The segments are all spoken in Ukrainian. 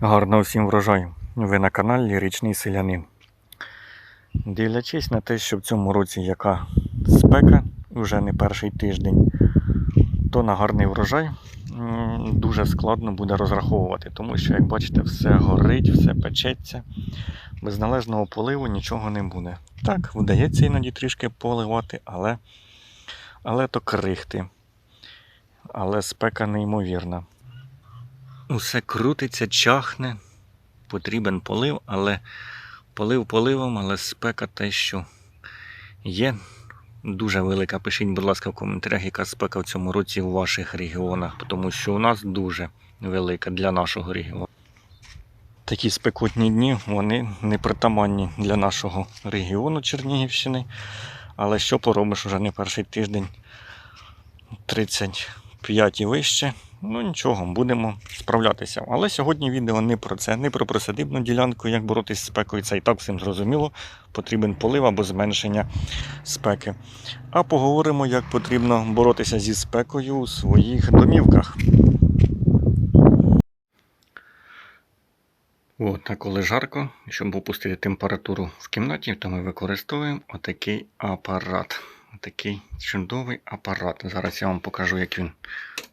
Гарного всім врожаю. Ви на каналі Ліричний Селянин. Дивлячись на те, що в цьому році яка спека, вже не перший тиждень, то на гарний врожай дуже складно буде розраховувати, тому що, як бачите, все горить, все печеться. Без належного поливу нічого не буде. Так, вдається іноді трішки поливати, але, але то крихти. Але спека неймовірна. Усе крутиться, чахне, потрібен полив, але полив поливом, але спека те, що є дуже велика. Пишіть, будь ласка, в коментарях, яка спека в цьому році у ваших регіонах, тому що у нас дуже велика для нашого регіону. Такі спекотні дні, вони непритаманні для нашого регіону Чернігівщини. Але що поробиш уже не перший тиждень 35 і вище. Ну нічого, будемо справлятися. Але сьогодні відео не про це, не про присадибну ділянку, як боротися з спекою. Це і так всім зрозуміло. Потрібен полив або зменшення спеки. А поговоримо, як потрібно боротися зі спекою у своїх домівках. От, а коли жарко, щоб опустити температуру в кімнаті, то ми використовуємо отакий апарат. Отакий чудовий апарат. Зараз я вам покажу, як він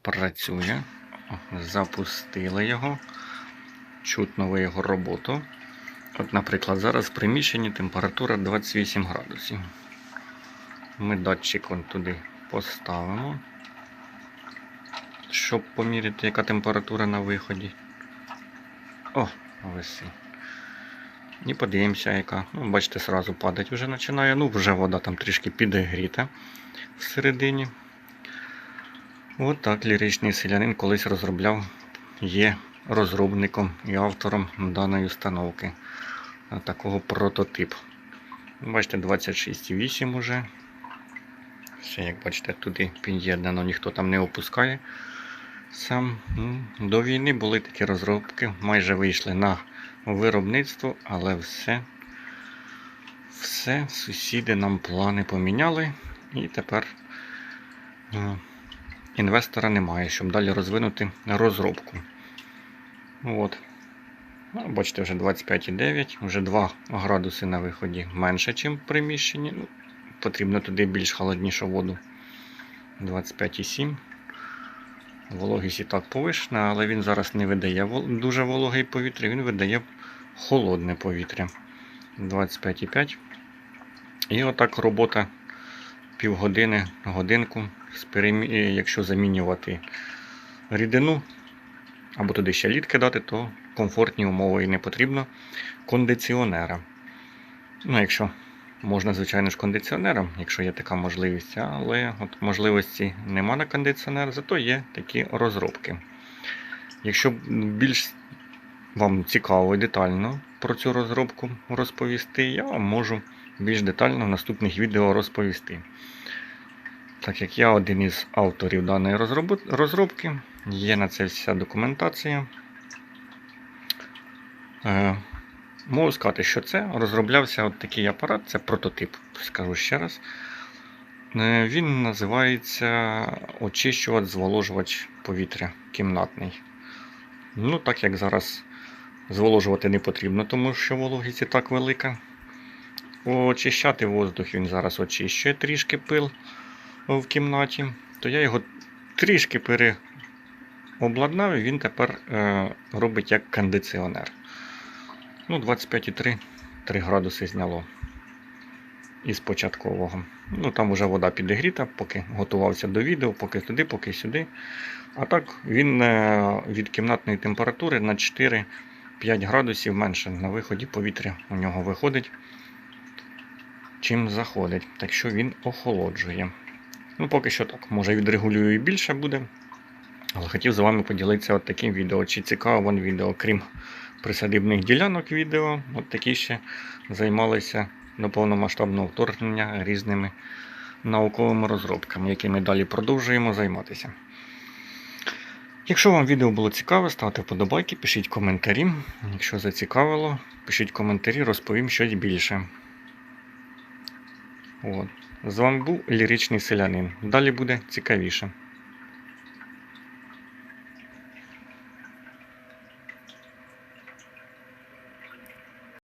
працює. Запустили його. Чутно ви його роботу. От, наприклад, зараз в приміщенні температура 28 градусів. Ми датчик вон туди поставимо, щоб поміряти, яка температура на виході. О, висить. І подивимося, яка. Ну, бачите, сразу падать вже починає. Ну, вже вода там трішки підігріта всередині. От так ліричний селянин колись розробляв, є розробником і автором даної установки. Такого прототипу. Бачите, 26,8 уже. Все, як бачите, туди під'єднано, ніхто там не опускає. Сам ну, до війни були такі розробки, майже вийшли на виробництво, але все, все сусіди нам плани поміняли, і тепер е, інвестора немає, щоб далі розвинути розробку. От. Ну, бачите, вже 25,9, вже 2 градуси на виході менше, ніж в приміщенні. Ну, потрібно туди більш холоднішу воду. 25,7. Вологість і так повишена, але він зараз не видає дуже вологе повітря, він видає холодне повітря. 25,5. І отак робота півгодини, годинку, якщо замінювати рідину, або туди ще лід кидати, то комфортні умови і не потрібно кондиціонера. Ну, якщо можна, звичайно ж, кондиціонером, якщо є така можливість, але от можливості нема на кондиціонер, зато є такі розробки. Якщо більш вам цікаво і детально про цю розробку розповісти, я вам можу більш детально в наступних відео розповісти. Так як я один із авторів даної розробки, є на це вся документація. Можу сказати, що це розроблявся от такий апарат, це прототип, скажу ще раз. Е, Він називається очищувач зволожувач повітря кімнатний. Ну, так як зараз зволожувати не потрібно, тому що вологість і так велика. Очищати воздух він зараз очищує трішки пил в кімнаті, то я його трішки переобладнав і він тепер е, робить як кондиціонер. Ну, 25,3 3 градуси зняло із початкового. Ну, там вже вода підігріта, поки готувався до відео, поки туди, поки сюди. А так він е, від кімнатної температури на 4-5 градусів менше на виході повітря у нього виходить, чим заходить. Так що він охолоджує. Ну, поки що так, може відрегулюю і більше буде. Але хотів з вами поділитися от таким відео. Чи цікаво вам відео, крім присадибних ділянок відео, от такі ще займалися до повномасштабного вторгнення різними науковими розробками, якими далі продовжуємо займатися. Якщо вам відео було цікаве, ставте вподобайки, пишіть коментарі. Якщо зацікавило, пишіть коментарі, розповім щось більше. От. З вами був ліричний селянин. Далі буде цікавіше.